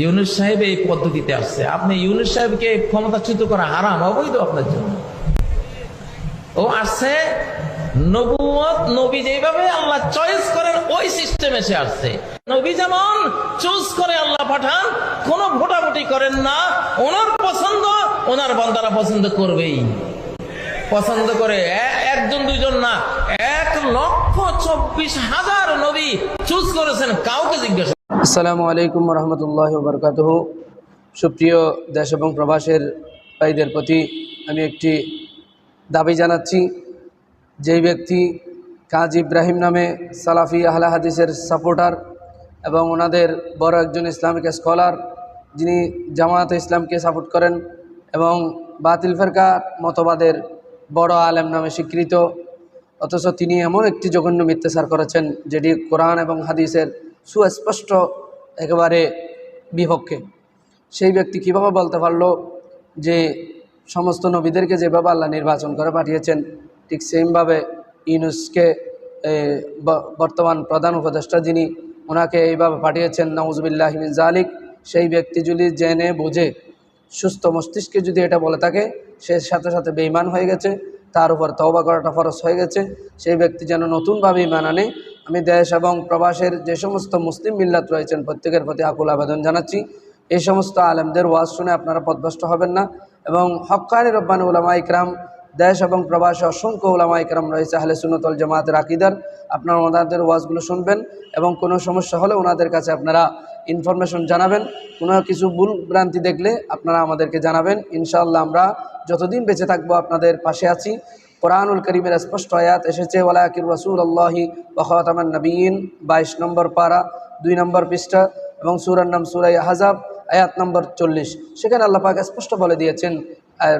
ইউনুস সাহেব এই পদ্ধতিতে আসছে। আপনি ইউনুস সাহেবকে ক্ষমতাচ্যুত করা হারাম, অবৈধ আপনার জন্য। ও আসছে ভোটাভুটি করেন না, ওনার পছন্দ, ওনার বান্দারা পছন্দ করবেই। পছন্দ করে একজন, দুইজন না, এক লক্ষ চব্বিশ হাজার নবী চুজ করেছেন, কাউকে জিজ্ঞাসা আসসালামু আলাইকুম রহমতুল্লাহ বরকাত সুপ্রিয় দেশ এবং প্রবাসের ভাইদের প্রতি আমি একটি দাবি জানাচ্ছি। যেই ব্যক্তি কাজী ইব্রাহিম নামে সালাফি আহলা হাদিসের সাপোর্টার এবং ওনাদের বড় একজন ইসলামিক স্কলার, যিনি জামায়াতে ইসলামকে সাপোর্ট করেন এবং বাতিল ফেরকা মতবাদের বড় আলেম নামে স্বীকৃত, অথচ তিনি এমন একটি জঘন্য মিথ্যাচার করেছেন, যেটি কোরআন এবং হাদিসের সুস্পষ্ট, একেবারে বিপক্ষে সেই ব্যক্তি কীভাবে বলতে পারল যে সমস্ত নবীদেরকে যেভাবে আল্লাহ নির্বাচন করে পাঠিয়েছেন, ঠিক সেমভাবে ইউনুসকে বর্তমান প্রধান উপদেষ্টা যিনি, ওনাকে এইভাবে পাঠিয়েছেন নওয়াজবিল্লাহমিন জালিক সেই ব্যক্তি যদি জেনে, বুঝে, সুস্থ মস্তিষ্কে যদি এটা বলে থাকে, সে সাথে সাথে বেইমান হয়ে গেছে, তার উপর তওবা করাটা ফরজ হয়ে গেছে, সেই ব্যক্তি যেন নতুনভাবে ইমান আনে আমি দেশ এবং প্রবাসের যে সমস্ত মুসলিম মিল্লাত রয়েছেন, প্রত্যেকের প্রতি আকুল আবেদন জানাচ্ছি। এই সমস্ত আলেমদের ওয়াজ শুনে আপনারা পদভ্রষ্ট হবেন না এবং হক্কানি রব্বানি উলামা ইকরাম, দেশ এবং প্রবাসে অসংখ্য উলামা ইকরাম রয়েছে, আহলে সুনতল জামাতের আকিদার। আপনারা ওনাদের ওয়াজগুলো শুনবেন এবং কোনো সমস্যা হলে ওনাদের কাছে আপনারা ইনফরমেশন জানাবেন। কোনো কিছু ভুল ভ্রান্তি দেখলে আপনারা আমাদেরকে জানাবেন। ইনশাআল্লাহ আমরা যতদিন বেঁচে থাকব আপনাদের পাশে আছি। কোরআনুল করিমের স্পষ্ট আয়াত এসেছে ওলাকির রসুল আল্লাহি বখতামান নবীন বাইশ নম্বর পারা, দুই নম্বর পৃষ্ঠা এবং সুরার নাম সুরাই হাজাব আয়াত নম্বর চল্লিশ। সেখানে আল্লাহ পাক স্পষ্ট বলে দিয়েছেন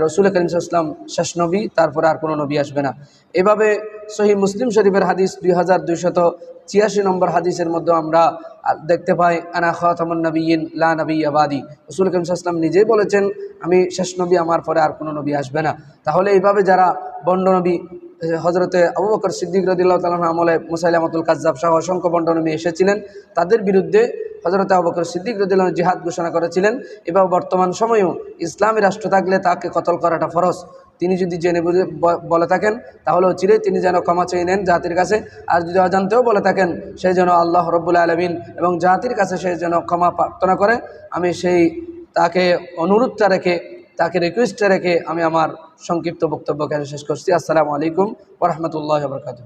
রসুল করিম ইসলাম শেষ নবী, তারপরে আর কোনো নবী আসবে না। এভাবে সহি মুসলিম শরীফের হাদিস দুই হাজার দুইশত ছিয়াশি নম্বর হাদিসের মধ্যে আমরা দেখতে পাই, আনা খাতামুন নবীন, লা নবী আবাদি রসুল করিম নিজেই বলেছেন, আমি শেষ নবী, আমার পরে আর কোনো নবী আসবে না। তাহলে এইভাবে যারা বন্ড নবী হজরতে আবু বকর সিদ্দিক রদিল্লাহ তালাম আমলে মুসাইলামতুল কাজ্জাব সহ অসংখ্য বন্টনমী এসেছিলেন, তাদের বিরুদ্ধে হজরতে আবু বকর সিদ্দিক রদিল্লাহ জিহাদ ঘোষণা করেছিলেন। এবং বর্তমান সময়েও ইসলামী রাষ্ট্র থাকলে তাকে কতল করাটা ফরজ? তিনি যদি জেনে বুঝে বলে থাকেন, তাহলে চিরে তিনি যেন ক্ষমা চেয়ে নেন জাতির কাছে। আর যদি অজান্তেও বলে থাকেন, সে যেন আল্লাহ রব্বুল আলমিন এবং জাতির কাছে সে যেন ক্ষমা প্রার্থনা করে, আমি সেই তাকে অনুরোধটা রেখে, তাকে রিকোয়েস্টটা রেখে আমি আমার সংক্ষিপ্ত বক্তব্য শেষ করছি। আসসালামু আলাইকুম ওরহমতুল্লাহ বরকাত